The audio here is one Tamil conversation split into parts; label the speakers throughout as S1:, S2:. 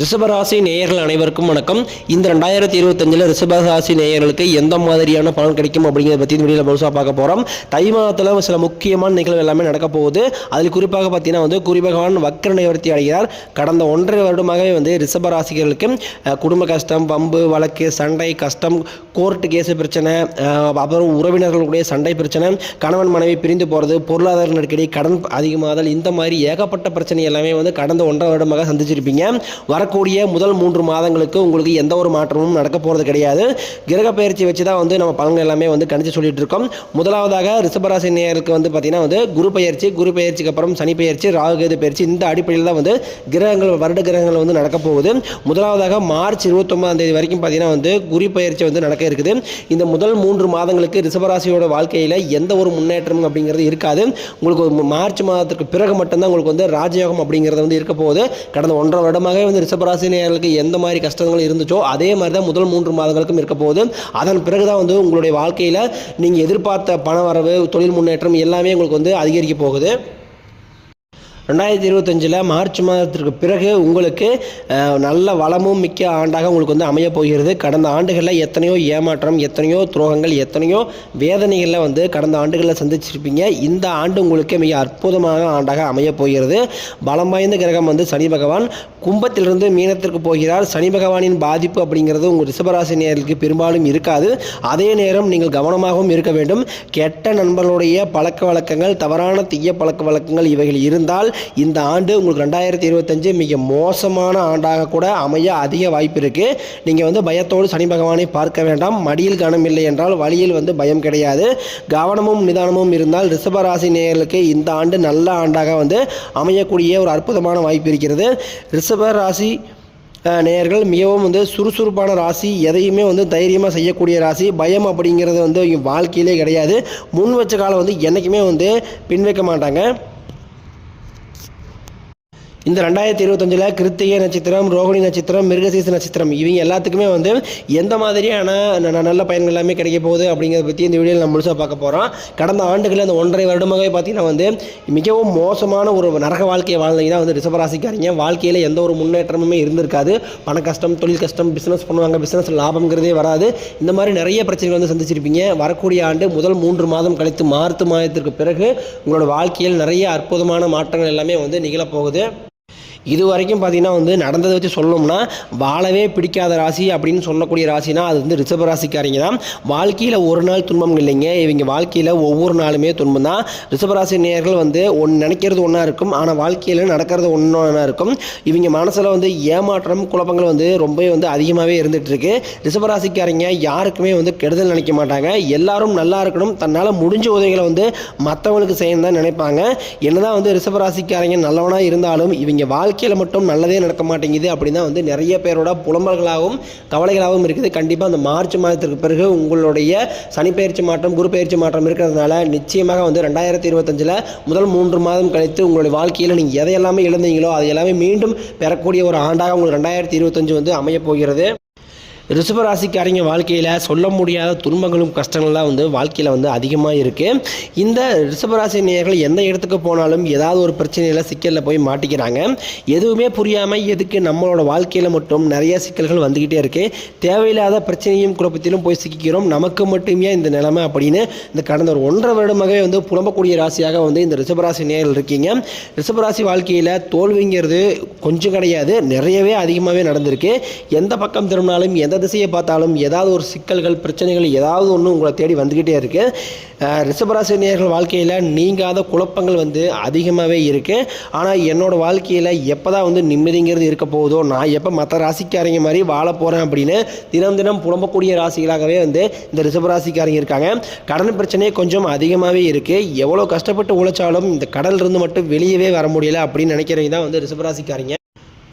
S1: ரிஷபராசி நேயர்கள் அனைவருக்கும் வணக்கம். இந்த ரெண்டாயிரத்தி இருபத்தஞ்சில் ரிஷபராசி நேயர்களுக்கு எந்த மாதிரியான பலன் கிடைக்கும் அப்படிங்கிறத பற்றி இந்த வீடியோவில் முழுசாக பார்க்க போகிறோம் தை மாதத்தில் சில முக்கியமான நிகழ்வு எல்லாமே நடக்க போகுது. அதில் குறிப்பாக பார்த்தீங்கன்னா வந்து குறிபகவான் வக்கர நிவர்த்தி அடைகிறார். கடந்த ஒன்றரை வருடமாகவே வந்து ரிஷபராசிகளுக்கு குடும்ப கஷ்டம் பம்பு வழக்கு சண்டை கஷ்டம் கோர்ட்டு கேஸு பிரச்சனை அப்புறம் உறவினர்களுடைய சண்டை பிரச்சனை கணவன் மனைவி பிரிந்து போகிறது பொருளாதார நெருக்கடி கடன் அதிகமாதல் இந்த மாதிரி ஏகப்பட்ட பிரச்சனை எல்லாமே வந்து கடந்த ஒன்றரை வருடமாக சந்திச்சிருப்பீங்க. வரக்கூடிய முதல் மூன்று மாதங்களுக்கு உங்களுக்கு எந்த ஒரு மாற்றமும் நடக்க போகிறது கிடையாது. கிரக பயிற்சி வச்சு தான் வந்து நம்ம பலன்கள் எல்லாமே வந்து கணிச்சு சொல்லிட்டு இருக்கோம். முதலாவதாக ரிஷபராசி நேயருக்கு வந்து பார்த்தீங்கன்னா வந்து குரு பயிற்சி குரு பயிற்சிக்கு அப்புறம் சனி பயிற்சி ராகுகேது பயிற்சி இந்த அடிப்படையில் தான் வந்து கிரகங்கள் வருட கிரகங்கள் வந்து நடக்க போகுது. முதலாவதாக மார்ச் இருபத்தொன்பதாம் தேதி வரைக்கும் பார்த்தீங்கன்னா வந்து குரு பயிற்சி வந்து நடக்க இருக்குது. இந்த முதல் மூன்று மாதங்களுக்கு ரிஷபராசியோட வாழ்க்கையில் எந்த ஒரு முன்னேற்றம் அப்படிங்கிறது இருக்காது. உங்களுக்கு ஒரு மார்ச் மாதத்துக்கு பிறகு மட்டும்தான் உங்களுக்கு வந்து ராஜயோகம் அப்படிங்கிறது வந்து இருக்க போகுது. கடந்த ஒன்றரை வருடமாகவே வந்து ரிஷபராசி நேர்களுக்கு எந்த மாதிரி கஷ்டங்கள் இருந்துச்சோ அதே மாதிரி தான் முதல் மூன்று மாதங்களுக்கும் இருக்க போகுது. அதன் பிறகு தான் வந்து உங்களுடைய வாழ்க்கையில் நீங்கள் எதிர்பார்த்த பண வரவு தொழில் முன்னேற்றம் எல்லாமே உங்களுக்கு வந்து அதிகரிக்க போகுது. ரெண்டாயிரத்தி இருபத்தஞ்சில் மார்ச் மாதத்திற்கு பிறகு உங்களுக்கு நல்ல வளமும் மிக்க ஆண்டாக உங்களுக்கு வந்து அமைய போகிறது. கடந்த ஆண்டுகளில் எத்தனையோ ஏமாற்றம் எத்தனையோ துரோகங்கள் எத்தனையோ வேதனைகளில் வந்து கடந்த ஆண்டுகளில் சந்திச்சிருப்பீங்க. இந்த ஆண்டு உங்களுக்கு மிக அற்புதமான ஆண்டாக அமைய போகிறது. பலம் வாய்ந்த கிரகம் வந்து சனி பகவான். கும்பத்திலிருந்து மீனத்திற்கு போகிறார். சனி பகவானின் பாதிப்பு அப்படிங்கிறது உங்கள் ரிஷபராசி நேர்களுக்கு பெரும்பாலும் இருக்காது. அதே நேரம் நீங்கள் கவனமாகவும் இருக்க வேண்டும். கெட்ட நண்பர்களுடைய பழக்க வழக்கங்கள் தவறான தீய பழக்க வழக்கங்கள் இவைகள் இருந்தால் இந்த ஆண்டு உங்களுக்கு ரெண்டாயிரத்தி இருபத்தஞ்சு மிக மோசமான ஆண்டாக கூட அமைய அதிக வாய்ப்பு இருக்குது நீங்கள் வந்து பயத்தோடு சனி பகவானை பார்க்க வேண்டாம். மடியில் கனம் இல்லை என்றால் வழியில் வந்து பயம் கிடையாது. கவனமும் நிதானமும் இருந்தால் ரிஷபராசி நேயர்களுக்கு இந்த ஆண்டு நல்ல ஆண்டாக வந்து அமையக்கூடிய ஒரு அற்புதமான வாய்ப்பு இருக்கிறது. ரிஷபராசி ராசி நேயர்கள் மிகவும் வந்து சுறுசுறுப்பான ராசி எதையுமே வந்து தைரியமாக செய்யக்கூடிய ராசி. பயம் அப்படிங்கிறது வந்து வாழ்க்கையிலே கிடையாது. முன் வச்ச காலம் வந்து என்றைக்குமே வந்து பின் வைக்க மாட்டாங்க. இந்த ரெண்டாயிரத்தி இருபத்தஞ்சில் கிருத்திகை நட்சத்திரம் ரோகிணி நட்சத்திரம் மிருகசீச நட்சத்திரம் இவங்க எல்லாத்துக்குமே வந்து எந்த மாதிரியான ந- நல்ல பயன்கள் எல்லாமே கிடைக்க போகுது அப்படிங்கிறத பற்றி இந்த வீடியோவில் நம்ம முழுசாக பார்க்க போகிறோம் கடந்த ஆண்டுகளில் அந்த ஒன்றரை வருடமாகவே பார்த்தீங்கன்னா வந்து மிகவும் மோசமான ஒரு நரக வாழ்க்கையை வாழ்ந்தீங்கன்னா வந்து ரிஷபராசிக்காரங்க. வாழ்க்கையில் எந்த ஒரு முன்னேற்றமுமே இருந்திருக்காது. பண கஷ்டம் தொழில் கஷ்டம் பிஸ்னஸ் பண்ணுவாங்க பிஸ்னஸ் லாபங்கிறதே வராது. இந்த மாதிரி நிறைய பிரச்சனைகள் வந்து சந்திச்சிருப்பீங்க. வரக்கூடிய ஆண்டு முதல் மூன்று மாதம் கழித்து மார்ச் மாதத்திற்கு பிறகு உங்களோட வாழ்க்கையில் நிறைய அற்புதமான மாற்றங்கள் எல்லாமே வந்து நிகழப்போகுது இது வரைக்கும் பார்த்தீங்கன்னா வந்து நடந்ததை வச்சு சொல்லணும்னா வாழவே பிடிக்காத ராசி அப்படின்னு சொல்லக்கூடிய ராசினா அது வந்து ரிஷப ராசிக்காரங்க தான். வாழ்க்கையில் ஒரு நாள் துன்பம் இல்லைங்க. இவங்க வாழ்க்கையில் ஒவ்வொரு நாளுமே துன்பம் தான். ரிஷபராசி நேர்கள் வந்து ஒன்று நினைக்கிறது ஒன்றா இருக்கும். ஆனால் வாழ்க்கையில் நடக்கிறது ஒன்றா இருக்கும். இவங்க மனசில் வந்து ஏமாற்றம் குழப்பங்கள் வந்து ரொம்பவே வந்து அதிகமாகவே இருந்துகிட்ருக்கு ரிஷபராசிக்காரங்க யாருக்குமே வந்து கெடுதல் நினைக்க மாட்டாங்க. எல்லாரும் நல்லா இருக்கணும். தன்னால் முடிஞ்ச உதவிகளை வந்து மற்றவங்களுக்கு செய்யணும் தான் நினைப்பாங்க. என்னதான் வந்து ரிஷபராசிக்காரங்க நல்லவனாக இருந்தாலும் இவங்க வாழ்க்கையில் மட்டும் நல்லதே நடக்க மாட்டேங்குது அப்படின்னா வந்து நிறைய பேரோட புலம்பல்களாகவும் கவலைகளாகவும் இருக்குது. கண்டிப்பாக அந்த மார்ச் மாதத்திற்கு பிறகு உங்களுடைய சனிப்பெயர்ச்சி மாற்றம் குரு பயிற்சி மாற்றம் இருக்கிறதுனால நிச்சயமாக வந்து ரெண்டாயிரத்தி இருபத்தஞ்சில் முதல் மூன்று மாதம் கழித்து உங்களுடைய வாழ்க்கையில் நீங்கள் எதையெல்லாமே இழந்தீங்களோ அதை எல்லாமே மீண்டும் பெறக்கூடிய ஒரு ஆண்டாக உங்களுக்கு ரெண்டாயிரத்தி இருபத்தஞ்சு வந்து அமையப் போகிறது. ரிஷபராசிக்காரங்க வாழ்க்கையில் சொல்ல முடியாத துன்பங்களும் கஷ்டங்கள்லாம் வந்து வாழ்க்கையில் வந்து அதிகமாக இருக்குது இந்த ரிஷபராசி நேயர்கள் எந்த இடத்துக்கு போனாலும் ஏதாவது ஒரு பிரச்சனையில் சிக்கலில் போய் மாட்டிக்கிறாங்க. எதுவுமே புரியாமல் எதுக்கு நம்மளோட வாழ்க்கையில் மட்டும் நிறைய சிக்கல்கள் வந்துக்கிட்டே இருக்குது தேவையில்லாத பிரச்சனையும் குழப்பத்திலும் போய் சிக்கிக்கிறோம். நமக்கு மட்டுமே இந்த நிலைமை அப்படின்னு இந்த கடந்த ஒரு ஒன்றரை வருடமாகவே வந்து புலம்பக்கூடிய ராசியாக வந்து இந்த ரிஷபராசி நேயர்கள் இருக்கீங்க. ரிஷபராசி வாழ்க்கையில் தோல்விங்கிறது கொஞ்சம் கிடையாது. நிறையவே அதிகமாகவே நடந்திருக்கு. எந்த பக்கம் திரும்பினாலும் எந்த திசையை பார்த்தாலும் ஏதாவது ஒரு சிக்கல்கள் பிரச்சனைகள் ஏதாவது ஒன்று உங்களை தேடி வந்துக்கிட்டே இருக்குது ரிஷபராசினியர்கள் வாழ்க்கையில் நீங்காத குழப்பங்கள் வந்து அதிகமாகவே இருக்குது ஆனால் என்னோடய வாழ்க்கையில் எப்போ தான் வந்து நிம்மதிங்கிறது இருக்க போகுதோ நான் எப்போ மற்ற ராசிக்காரங்க மாதிரி வாழ போகிறேன் அப்படின்னு தினம் தினம் புலம்பக்கூடிய ராசிகளாகவே வந்து இந்த ரிஷபராசிக்காரங்க இருக்காங்க. கடன் பிரச்சனையே கொஞ்சம் அதிகமாகவே இருக்குது எவ்வளோ கஷ்டப்பட்டு உழைச்சாலும் இந்த கடலிருந்து இருந்து மட்டும் வெளியவே வர முடியல அப்படின்னு நினைக்கிறவங்க தான் வந்து ரிஷபராசிக்காரங்க.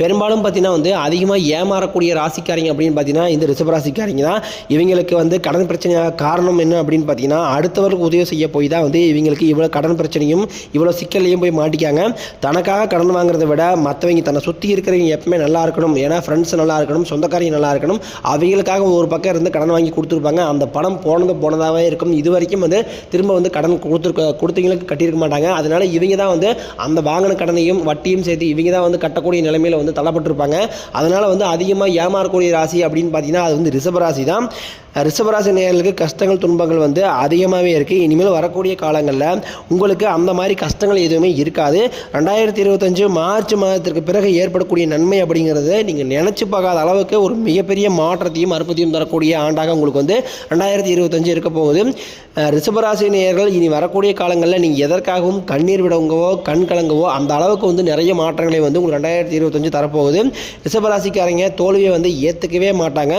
S1: பெரும்பாலும் பார்த்தீங்கன்னா வந்து அதிகமாக ஏமாறக்கூடிய ராசிக்காரங்க அப்படின்னு பார்த்தீங்கன்னா இந்த ரிஷபராசிக்காரங்க தான். இவங்களுக்கு வந்து கடன் பிரச்சனையாக காரணம் என்ன அப்படின்னு பார்த்தீங்கன்னா அடுத்தவர்களுக்கு உதவி செய்ய போய் தான் வந்து இவங்களுக்கு இவ்வளோ கடன் பிரச்சனையும் இவ்வளோ சிக்கல்லையும் போய் மாட்டிக்காங்க. தனக்காக கடன் வாங்குறதை விட மற்றவங்க தன்னை சுற்றி இருக்கிறவங்க எப்பவுமே நல்லா இருக்கணும். ஏன்னா ஃப்ரெண்ட்ஸ் நல்லா இருக்கணும் சொந்தக்காரங்க நல்லா இருக்கணும். அவங்களுக்காக ஒரு பக்கம் இருந்து கடன் வாங்கி கொடுத்துருப்பாங்க. அந்த பணம் போனது போனதாகவே இருக்கும். இது வரைக்கும் வந்து திரும்ப வந்து கடன் கொடுத்துருக்க கொடுத்தவங்களுக்கு கட்டியிருக்க மாட்டாங்க. அதனால இவங்க தான் வந்து அந்த வாங்கின கடனையும் வட்டியும் சேர்த்து இவங்க தான் வந்து கட்டக்கூடிய நிலைமையில் வந்து வந்து தள்ளப்பட்டிருப்பாங்க. அதனால் வந்து அதிகமாக ஏமாறக்கூடிய ராசி அப்படின்னு பார்த்தீங்கன்னா அது வந்து ரிஷபராசி தான். ரிஷபராசி நேர்களுக்கு கஷ்டங்கள் துன்பங்கள் வந்து அதிகமாகவே இருக்குது இனிமேல் வரக்கூடிய காலங்களில் உங்களுக்கு அந்த மாதிரி கஷ்டங்கள் எதுவுமே இருக்காது. ரெண்டாயிரத்தி இருபத்தஞ்சு மார்ச் மாதத்திற்கு பிறகு ஏற்படக்கூடிய நன்மை அப்படிங்கிறது நீங்கள் நினச்சி பார்க்காத அளவுக்கு ஒரு மிகப்பெரிய மாற்றத்தையும் அற்புதத்தையும் தரக்கூடிய ஆண்டாக உங்களுக்கு வந்து ரெண்டாயிரத்தி இருபத்தஞ்சு இருக்க போகுது. அஹ் ரிஷபராசி நேயர்கள் இனி வரக்கூடிய காலங்களில் நீங்கள் எதற்காகவும் கண்ணீர் விடவங்கவோ கண் கலங்கவோ அந்த அளவுக்கு வந்து நிறைய மாற்றங்களை வந்து உங்களுக்கு ரெண்டாயிரத்தி இருபத்தஞ்சு தரப்போகுது. ரிஷபராசிக்காரங்க தோல்வியை வந்து ஏற்றுக்கவே மாட்டாங்க.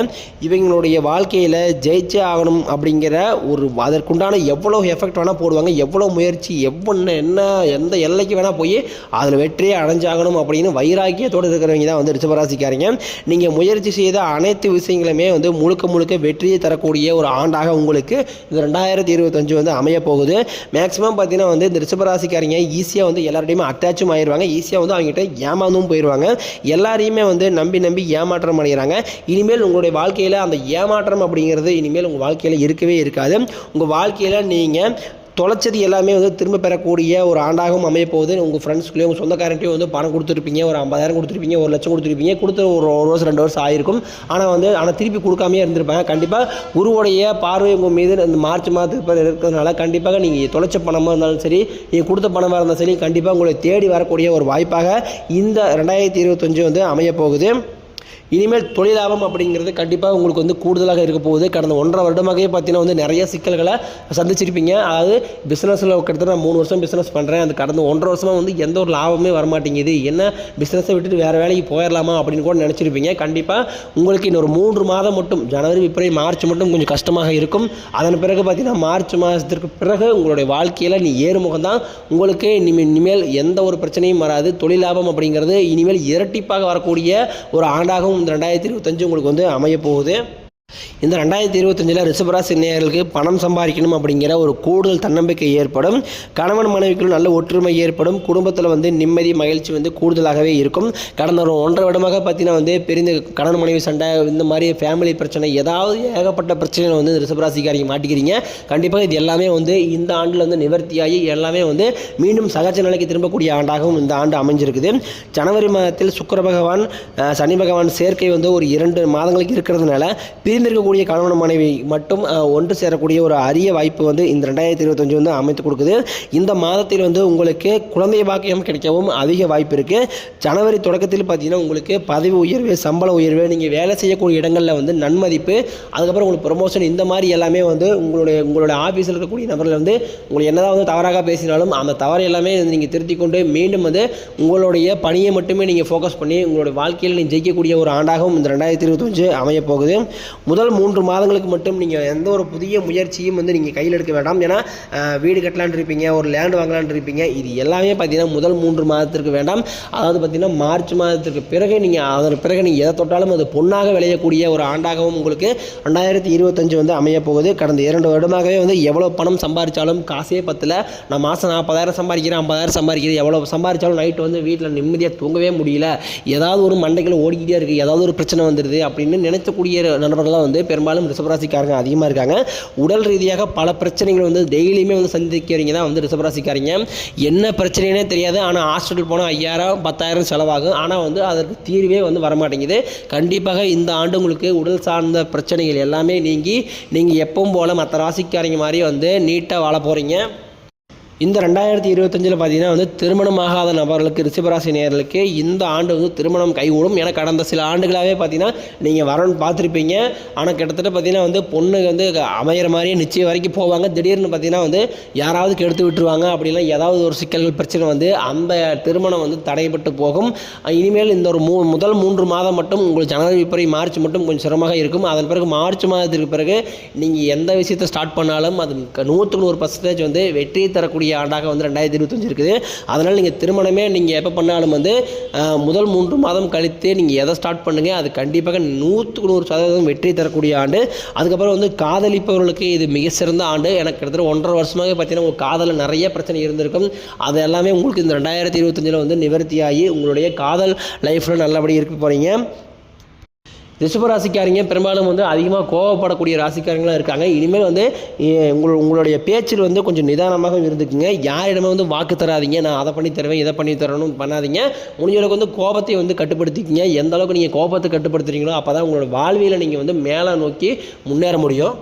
S1: இவங்களுடைய வாழ்க்கையில் ஜெயிச்சே ஆகணும் அப்படிங்கிற ஒரு அதற்குண்டான எவ்வளோ எஃபெக்ட் வேணால் போடுவாங்க எவ்வளோ முயற்சி எவ்வளோ என்ன எந்த எல்லைக்கு வேணால் போய் அதில் வெற்றியே அடைஞ்சாகணும் அப்படின்னு வைராக்கியத்தோடு இருக்கிறவங்க தான் வந்து ரிஷபராசிக்காரங்க. நீங்கள் முயற்சி செய்த அனைத்து விஷயங்களுமே வந்து முழுக்க முழுக்க வெற்றியை தரக்கூடிய ஒரு ஆண்டாக உங்களுக்கு இந்த ரெண்டாயிரத்தி இருபத்தஞ்சு வந்து அமைய போகுது. மேக்ஸிமம் பார்த்தீங்கன்னா வந்து இந்த ரிஷபராசிக்காரங்க ஈஸியாக வந்து எல்லாருடையுமே அட்டாச்சும் ஆயிடுவாங்க ஈஸியாக வந்து அவங்ககிட்ட ஏமாந்தும் போயிடுவாங்க எல்லாரையுமே வந்து நம்பி நம்பி ஏமாற்றம் அடைகிறாங்க இனிமேல் உங்களுடைய வாழ்க்கையில் அந்த ஏமாற்றம் அப்படிங்கிறது இனிமேல் உங்கள் வாழ்க்கையில் இருக்கவே இருக்காது. உங்கள் வாழ்க்கையில் நீங்கள் தொலைச்சது எல்லாமே வந்து திரும்ப பெறக்கூடிய ஒரு ஆண்டாகவும் அமைய போகுது உங்கள் ஃப்ரெண்ட்ஸ்குள்ளேயும் உங்கள் சொந்தக்காரன்ட்டையும் வந்து பணம் கொடுத்துருப்பீங்க ஒரு ஐம்பதாயிரம் கொடுத்துருப்பீங்க ஒரு லட்சம் கொடுத்துருப்பீங்க கொடுத்த ஒரு ஒரு வருஷம் ரெண்டு வருஷம் ஆயிருக்கும். ஆனால் வந்து ஆனால் திருப்பி கொடுக்காமையே இருந்திருப்பாங்க. கண்டிப்பாக குருவோடைய பார்வை உங்கள் மீது இந்த மார்ச் மாதத்துக்கு பிறகு இருக்கிறதுனால கண்டிப்பாக நீங்கள் தொலைச்ச பணமாக இருந்தாலும் சரி நீங்கள் கொடுத்த பணமாக இருந்தாலும் சரி கண்டிப்பாக உங்களை தேடி வரக்கூடிய ஒரு வாய்ப்பாக இந்த ரெண்டாயிரத்தி இருபத்தஞ்சு வந்து அமைய போகுது இனிமேல் தொழில் லாபம் அப்படிங்கிறது கண்டிப்பாக உங்களுக்கு வந்து கூடுதலாக இருக்க போகுது. கடந்த ஒன்றரை வருடமாகவே பார்த்தீங்கன்னா வந்து நிறைய சிக்கல்களை சந்திச்சிருப்பீங்க. அதாவது பிஸ்னஸில் கிட்டத்தட்ட நான் மூணு வருஷம் பிஸ்னஸ் பண்ணுறேன் அது கடந்த ஒன்றரை வருஷமாக வந்து எந்த ஒரு லாபமே வரமாட்டேங்குது. என்ன பிஸ்னஸை விட்டுட்டு வேறு வேலைக்கு போயிடலாமா அப்படின்னு கூட நினச்சிருப்பீங்க. கண்டிப்பாக உங்களுக்கு இன்னொரு மூன்று மாதம் மட்டும் ஜனவரி பிப்ரவரி மார்ச் மட்டும் கொஞ்சம் கஷ்டமாக இருக்கும். அதன் பிறகு பார்த்தீங்கன்னா மார்ச் மாதத்திற்கு பிறகு உங்களுடைய வாழ்க்கையில் நீ ஏறுமுகம் தான். உங்களுக்கு இனிமேல் இனிமேல் எந்த ஒரு பிரச்சனையும் வராது. தொழில் லாபம் அப்படிங்கிறது இனிமேல் இரட்டிப்பாக வரக்கூடிய ஒரு ஆண்டாகவும் இந்த ரெண்டாயிரத்தி இருபத்தஞ்சு உங்களுக்கு வந்து அமைய போகுது இந்த ரெண்டாயிரத்தி இருபத்தஞ்சில் ரிஷபராசி நேயர்களுக்கு பணம் சம்பாதிக்கணும் அப்படிங்கிற ஒரு கூடுதல் தன்னம்பிக்கை ஏற்படும். கணவன் மனைவிக்குள் நல்ல ஒற்றுமை ஏற்படும். குடும்பத்தில் வந்து நிம்மதி மகிழ்ச்சி வந்து கூடுதலாகவே இருக்கும். கடந்த ஒரு ஒன்றரை வருடமாக பார்த்தீங்கன்னா வந்து பெரிய கணவன் மனைவி சண்டை இந்த மாதிரி ஃபேமிலி பிரச்சனை ஏதாவது ஏகப்பட்ட பிரச்சனைகள் வந்து ரிஷபராசிக்காரங்க மாட்டிக்கிறீங்க. கண்டிப்பாக இது எல்லாமே வந்து இந்த ஆண்டில் வந்து நிவர்த்தியாகி எல்லாமே வந்து மீண்டும் சகஜ நிலைக்கு திரும்பக்கூடிய ஆண்டாகவும் இந்த ஆண்டு அமைஞ்சிருக்குது. ஜனவரி மாதத்தில் சுக்கர பகவான் சனி பகவான் சேர்க்கை வந்து ஒரு இரண்டு மாதங்களுக்கு இருக்கிறதுனால பிரிந்திருக்கக்கூடிய கணவன் மனைவி மட்டும் ஒன்று சேரக்கூடிய ஒரு அரிய வாய்ப்பு வந்து இந்த ரெண்டாயிரத்தி இருபத்தஞ்சு வந்து அமைத்து கொடுக்குது. இந்த மாதத்தில் வந்து உங்களுக்கு குழந்தை பாக்கியம் கிடைக்கவும் அதிக வாய்ப்பு இருக்குது ஜனவரி தொடக்கத்தில் பார்த்தீங்கன்னா உங்களுக்கு பதவி உயர்வு சம்பள உயர்வு நீங்கள் வேலை செய்யக்கூடிய இடங்களில் வந்து நன்மதிப்பு அதுக்கப்புறம் உங்களுக்கு ப்ரொமோஷன் இந்த மாதிரி எல்லாமே வந்து உங்களுடைய உங்களுடைய ஆஃபீஸில் இருக்கக்கூடிய நபர்கள் வந்து உங்களை என்னதான் வந்து தவறாக பேசினாலும் அந்த தவறு எல்லாமே நீங்கள் திருத்திக் கொண்டு மீண்டும் வந்து உங்களுடைய பணியை மட்டுமே நீங்கள் ஃபோக்கஸ் பண்ணி உங்களுடைய வாழ்க்கையில் நீங்கள் ஜெயிக்கக்கூடிய ஒரு ஆண்டாகவும் இந்த ரெண்டாயிரத்தி இருபத்தஞ்சு அமைய போகுது. முதல் மூன்று மாதங்களுக்கு மட்டும் நீங்கள் எந்த ஒரு புதிய முயற்சியும் வந்து நீங்கள் கையில் எடுக்க வேண்டாம். ஏன்னா வீடு கட்டலான்னு இருப்பீங்க ஒரு லேண்ட் வாங்கலான்னு இருப்பீங்க. இது எல்லாமே பார்த்தீங்கன்னா முதல் மூன்று மாதத்திற்கு வேண்டாம். அதாவது பார்த்தீங்கன்னா மார்ச் மாதத்திற்கு பிறகு நீங்கள் அதன் பிறகு நீங்கள் எதை தொட்டாலும் அது பொண்ணாக விளையக்கூடிய ஒரு ஆண்டாகவும் உங்களுக்கு ரெண்டாயிரத்தி இருபத்தஞ்சு வந்து அமைய போகுது. கடந்த இரண்டு வருடமாகவே வந்து எவ்வளோ பணம் சம்பாதிச்சாலும் காசே பத்தில். நான் மாதம் நாற்பதாயிரம் சம்பாதிக்கிறேன் ஐம்பதாயிரம் சம்பாதிக்கிறேன். எவ்வளோ சம்பாதிச்சாலும் நைட்டு வந்து வீட்டில் நிம்மதியாக தூங்கவே முடியல. ஏதாவது ஒரு மண்டைக்குள்ள ஓடிக்கிட்டே இருக்குது ஏதாவது ஒரு பிரச்சனை வந்துடுது அப்படின்னு நினைக்கக்கூடிய நண்பர்கள்லாம் வந்து பெரும்பாலும் ரிசபராசிக்காரங்க அதிகமாக இருக்காங்க. உடல் ரீதியாக பல பிரச்சனைகள் வந்து டெய்லியுமே வந்து சந்திக்கிறீங்க தான் வந்து ரிசபராசிக்காரங்க என்ன பிரச்சனைனே தெரியாது. ஆனால் ஹாஸ்பிட்டல் போனால் ஐயாயிரம் பத்தாயிரம் செலவாகும். ஆனால் வந்து அதற்கு தீர்வே வந்து வரமாட்டேங்குது. கண்டிப்பாக இந்த ஆண்டு உங்களுக்கு உடல் சார்ந்த பிரச்சனைகள் எல்லாமே நீங்கி நீங்கள் எப்பவும் போல் மற்ற ராசிக்காரங்க மாதிரி வந்து நீட்டாக வாழ போகிறீங்க இந்த ரெண்டாயிரத்தி இருபத்தஞ்சில் பார்த்தீங்கன்னா வந்து திருமணமாகாத நபர்களுக்கு ரிஷபராசி நேர்களுக்கு இந்த ஆண்டு வந்து திருமணம் கைகூடும் ஏன்னா கடந்த சில ஆண்டுகளாகவே பார்த்தீங்கன்னா நீங்கள் வரணும் பார்த்துருப்பீங்க. ஆனால் கிட்டத்தட்ட பார்த்தீங்கன்னா வந்து பொண்ணு வந்து அமையிற மாதிரியே நிச்சயம் வரைக்கும் போவாங்க. திடீர்னு பார்த்தீங்கன்னா வந்து யாராவது கெடுத்து விட்டுருவாங்க. அப்படிலாம் ஏதாவது ஒரு சிக்கல்கள் பிரச்சனை வந்து அந்த திருமணம் வந்து தடைபட்டு போகும். இனிமேல் இந்த ஒரு மூ முதல் மூன்று மாதம் மட்டும் உங்களுக்கு ஜனவரி பிப்ரவரி மார்ச் மட்டும் கொஞ்சம் சிரமமாக இருக்கும். அதன் பிறகு மார்ச் மாதத்திற்கு பிறகு நீங்கள் எந்த விஷயத்தை ஸ்டார்ட் பண்ணாலும் அது நூற்றுக்கு நூறு பர்சன்டேஜ் வந்து வெற்றி தரக்கூடிய ஆண்டாக வந்து ரெண்டாயிரத்தி இருபத்தஞ்சு இருக்குது. அதனால் நீங்கள் திருமணமே நீங்கள் எப்போ பண்ணாலும் வந்து முதல் மூன்று மாதம் கழித்து நீங்கள் எதை ஸ்டார்ட் பண்ணுங்கள் அது கண்டிப்பாக நூற்றுக்கு நூறு சதவீதம் வெற்றி தரக்கூடிய ஆண்டு. அதுக்கப்புறம் வந்து காதலிப்பவர்களுக்கு இது மிக சிறந்த ஆண்டு. எனக்கு கிட்டத்தட்ட ஒன்றரை வருஷமாக பார்த்தீங்கன்னா உங்கள் காதலில் நிறைய பிரச்சனை இருந்திருக்கும். அது எல்லாமே உங்களுக்கு இந்த ரெண்டாயிரத்தி இருபத்தஞ்சில் வந்து நிவர்த்தியாகி உங்களுடைய காதல் லைஃப்பில் நல்லபடி இருக்க போகிறீங்க ரிஷபராசிக்காரங்க பெரும்பாலும் வந்து அதிகமாக கோவப்படக்கூடிய ராசிக்காரங்களாம் இருக்காங்க. இனிமேல் வந்து உங்கள் உங்களுடைய பேச்சில் வந்து கொஞ்சம் நிதானமாக இருந்துக்குங்க. யாரிடமே வந்து வாக்கு தராதீங்க. நான் அதை பண்ணி தருவேன் இதை பண்ணி தரணும் பண்ணாதீங்க. முடிஞ்சளவுக்கு வந்து கோபத்தை வந்து கட்டுப்படுத்திக்கிங்க. எந்த அளவுக்கு நீங்கள் கோபத்தை கட்டுப்படுத்துறீங்களோ அப்போ தான் உங்களோட வாழ்வியில் நீங்கள் வந்து மேலே நோக்கி முன்னேற முடியும்.